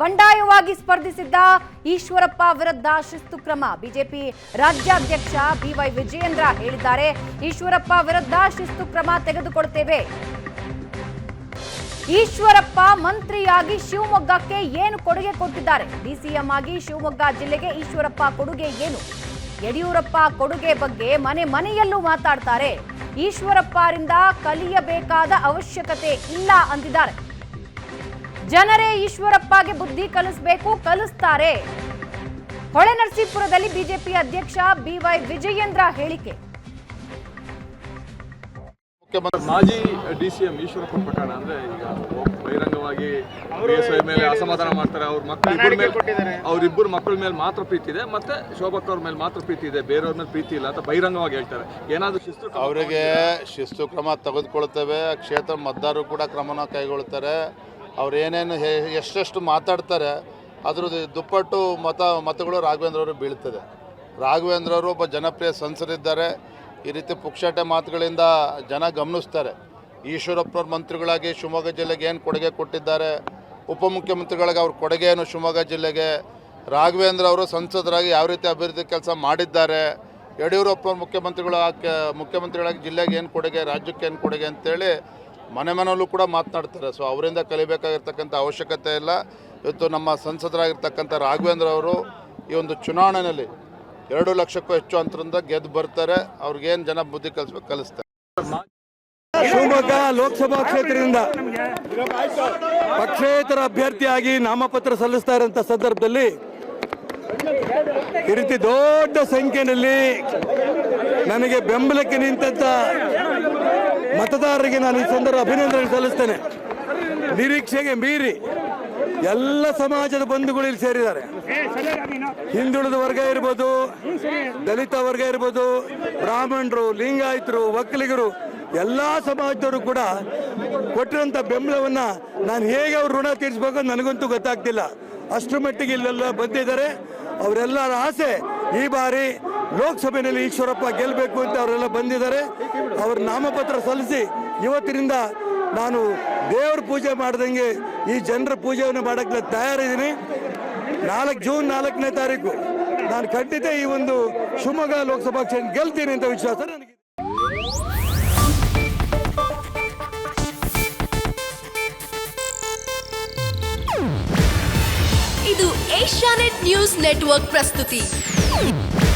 ಬಂಡಾಯವಾಗಿ ಸ್ಪರ್ಧಿಸಿದ್ದ ಈಶ್ವರಪ್ಪ ವಿರುದ್ಧ ಶಿಸ್ತು ಕ್ರಮ. ಬಿಜೆಪಿ ರಾಜ್ಯಾಧ್ಯಕ್ಷ ಬಿವೈ ವಿಜಯೇಂದ್ರ ಹೇಳಿದ್ದಾರೆ, ಈಶ್ವರಪ್ಪ ವಿರುದ್ಧ ಶಿಸ್ತು ಕ್ರಮ ತೆಗೆದುಕೊಳ್ತೇವೆ. ಈಶ್ವರಪ್ಪ ಮಂತ್ರಿಯಾಗಿ ಶಿವಮೊಗ್ಗಕ್ಕೆ ಏನು ಕೊಡುಗೆ ಕೊಟ್ಟಿದ್ದಾರೆ? ಡಿಸಿಎಂ ಆಗಿ ಶಿವಮೊಗ್ಗ ಜಿಲ್ಲೆಗೆ ಈಶ್ವರಪ್ಪ ಕೊಡುಗೆ ಏನು? ಯಡಿಯೂರಪ್ಪ ಕೊಡುಗೆ ಬಗ್ಗೆ ಮನೆ ಮನೆಯಲ್ಲೂ ಮಾತಾಡ್ತಾರೆ. ಈಶ್ವರಪ್ಪರಿಂದ ಕಲಿಯಬೇಕಾದ ಅವಶ್ಯಕತೆ ಇಲ್ಲ ಅಂದಿದ್ದಾರೆ. ಜನರೇ ಈಶ್ವರಪ್ಪಗೆ ಬುದ್ಧಿ ಕಲಿಸಬೇಕು ಕಲಿಸ್ತಾರೆ. ಹೊಳೆನರಸೀಪುರದಲ್ಲಿ ಬಿಜೆಪಿ ಅಧ್ಯಕ್ಷ ಬಿವೈ ವಿಜಯೇಂದ್ರ ಹೇಳಿಕೆ. ಮುಖ್ಯಮಂತ್ರಿ ಮಾಜಿ ಡಿ ಸಿ ಎಂ ಈಶ್ವರಪ್ಪ ಪ್ರಕರಣ ಅಂದ್ರೆ ಈಗ ಬಹಿರಂಗವಾಗಿ ಮೇಲೆ ಅಸಮಾಧಾನ ಮಾಡ್ತಾರೆ ಅವ್ರ ಮಕ್ಕಳ ಅವ್ರಿಬ್ಬರು ಮಕ್ಕಳ ಮೇಲೆ ಮಾತ್ರ ಪ್ರೀತಿ ಇದೆ ಮತ್ತೆ ಶೋಭಕ್ ಅವ್ರ ಮೇಲೆ ಮಾತ್ರ ಪ್ರೀತಿ ಇದೆ ಬೇರೆಯವ್ರ ಮೇಲೆ ಪ್ರೀತಿ ಇಲ್ಲ ಅಂತ ಬಹಿರಂಗವಾಗಿ ಹೇಳ್ತಾರೆ. ಏನಾದ್ರು ಶಿಸ್ತು ಅವರಿಗೆ ಶಿಸ್ತು ಕ್ರಮ ತೆಗೆದುಕೊಳ್ತೇವೆ ಕ್ಷೇತ್ರ ಮತದಾರರು ಕೂಡ ಕ್ರಮನ ಕೈಗೊಳ್ತಾರೆ. ಅವ್ರು ಏನೇನು ಎಷ್ಟೆಷ್ಟು ಮಾತಾಡ್ತಾರೆ, ಅದ್ರದ್ದು ದುಪ್ಪಟ್ಟು ಮತ, ಮತಗಳು ರಾಘವೇಂದ್ರ ಅವರು ಬೀಳ್ತದೆ. ರಾಘವೇಂದ್ರ ಅವರು ಒಬ್ಬ ಜನಪ್ರಿಯ ಸಂಸದಿದ್ದಾರೆ. ಈ ರೀತಿ ಪುಕ್ಷಾಟೆ ಮಾತುಗಳಿಂದ ಜನ ಗಮನಿಸ್ತಾರೆ. ಈಶ್ವರಪ್ಪನವ್ರ ಮಂತ್ರಿಗಳಾಗಿ ಶಿವಮೊಗ್ಗ ಜಿಲ್ಲೆಗೆ ಏನು ಕೊಡುಗೆ ಕೊಟ್ಟಿದ್ದಾರೆ, ಉಪಮುಖ್ಯಮಂತ್ರಿಗಳಿಗೆ ಅವ್ರ ಕೊಡುಗೆ ಏನು ಶಿವಮೊಗ್ಗ ಜಿಲ್ಲೆಗೆ, ರಾಘವೇಂದ್ರ ಅವರು ಸಂಸದರಾಗಿ ಯಾವ ರೀತಿ ಅಭಿವೃದ್ಧಿ ಕೆಲಸ ಮಾಡಿದ್ದಾರೆ, ಯಡಿಯೂರಪ್ಪನವ್ರ ಮುಖ್ಯಮಂತ್ರಿಗಳು, ಮುಖ್ಯಮಂತ್ರಿಗಳಾಗಿ ಜಿಲ್ಲೆಗೆ ಏನು ಕೊಡುಗೆ, ರಾಜ್ಯಕ್ಕೆ ಏನು ಕೊಡುಗೆ ಅಂತೇಳಿ ಮನೆ ಮನೆಯಲ್ಲೂ ಕೂಡ ಮಾತನಾಡ್ತಾರೆ. ಸೊ ಅವರಿಂದ ಕಲಿಬೇಕಾಗಿರ್ತಕ್ಕಂಥ ಅವಶ್ಯಕತೆ ಇಲ್ಲ. ಇವತ್ತು ನಮ್ಮ ಸಂಸದರಾಗಿರ್ತಕ್ಕಂಥ ರಾಘವೇಂದ್ರ ಅವರು ಈ ಒಂದು ಚುನಾವಣೆಯಲ್ಲಿ ಎರಡು ಲಕ್ಷಕ್ಕೂ ಹೆಚ್ಚು ಅಂತರದಿಂದ ಗೆದ್ದು ಬರ್ತಾರೆ. ಅವ್ರಿಗೇನು ಜನ ಬುದ್ಧಿ ಕಲಿಸ್ಬೇಕು, ಕಲಿಸ್ತಾರೆ. ಶಿವಮೊಗ್ಗ ಲೋಕಸಭಾ ಕ್ಷೇತ್ರದಿಂದ ಪಕ್ಷೇತರ ಅಭ್ಯರ್ಥಿಯಾಗಿ ನಾಮಪತ್ರ ಸಲ್ಲಿಸ್ತಾ ಇರೋಂಥ ಸಂದರ್ಭದಲ್ಲಿ ಈ ರೀತಿ ದೊಡ್ಡ ಸಂಖ್ಯೆಯಲ್ಲಿ ನನಗೆ ಬೆಂಬಲಕ್ಕೆ ನಿಂತಂತ ಮತದಾರರಿಗೆ ನಾನು ಈ ಸಂದರ್ಭ ಅಭಿನಂದನೆ ಸಲ್ಲಿಸ್ತೇನೆ. ನಿರೀಕ್ಷೆಗೆ ಮೀರಿ ಎಲ್ಲ ಸಮಾಜದ ಬಂಧುಗಳು ಇಲ್ಲಿ ಸೇರಿದ್ದಾರೆ. ಹಿಂದುಳಿದ ವರ್ಗ ಇರ್ಬೋದು, ದಲಿತ ವರ್ಗ ಇರ್ಬೋದು, ಬ್ರಾಹ್ಮಣರು, ಲಿಂಗಾಯತರು, ಒಕ್ಕಲಿಗರು, ಎಲ್ಲ ಸಮಾಜದವರು ಕೂಡ ಕೊಟ್ಟಿರೋಂಥ ಬೆಂಬಲವನ್ನ ನಾನು ಹೇಗೆ ಅವ್ರು ಋಣ ತೀರಿಸಬೇಕು ನನಗಂತೂ ಗೊತ್ತಾಗ್ತಿಲ್ಲ. ಅಷ್ಟರ ಮಟ್ಟಿಗೆ ಇಲ್ಲೆಲ್ಲ ಬಂದಿದ್ದಾರೆ. ಅವರೆಲ್ಲರ ಆಸೆ ಈ ಬಾರಿ ಲೋಕಸಭೆಯಲ್ಲಿ ಈಶ್ವರಪ್ಪ ಗೆಲ್ಲಬೇಕು ಅಂತ ಅವರೆಲ್ಲ ಬಂದಿದ್ದಾರೆ. ಅವ್ರ ನಾಮಪತ್ರ ಸಲ್ಲಿಸಿ ಇವತ್ತಿನಿಂದ ನಾನು ದೇವ್ರ ಪೂಜೆ ಮಾಡ್ದಂಗೆ ಈ ಜನರ ಪೂಜೆಯನ್ನು ಮಾಡೋಕ್ಕೆ ತಯಾರಿದ್ದೀನಿ. ನಾಲ್ಕು ಜೂನ್ ನಾಲ್ಕನೇ ತಾರೀಕು ನಾನು ಖಂಡಿತ ಈ ಒಂದು ಶಿವಮೊಗ್ಗ ಲೋಕಸಭಾ ಕ್ಷೇತ್ರ ಗೆಲ್ತೀನಿ ಅಂತ ವಿಶ್ವಾಸ ನನಗೆ ಇದು ಏಷ್ಯಾನೆಟ್ ನ್ಯೂಸ್ ನೆಟ್ವರ್ಕ್ ಪ್ರಸ್ತುತಿ.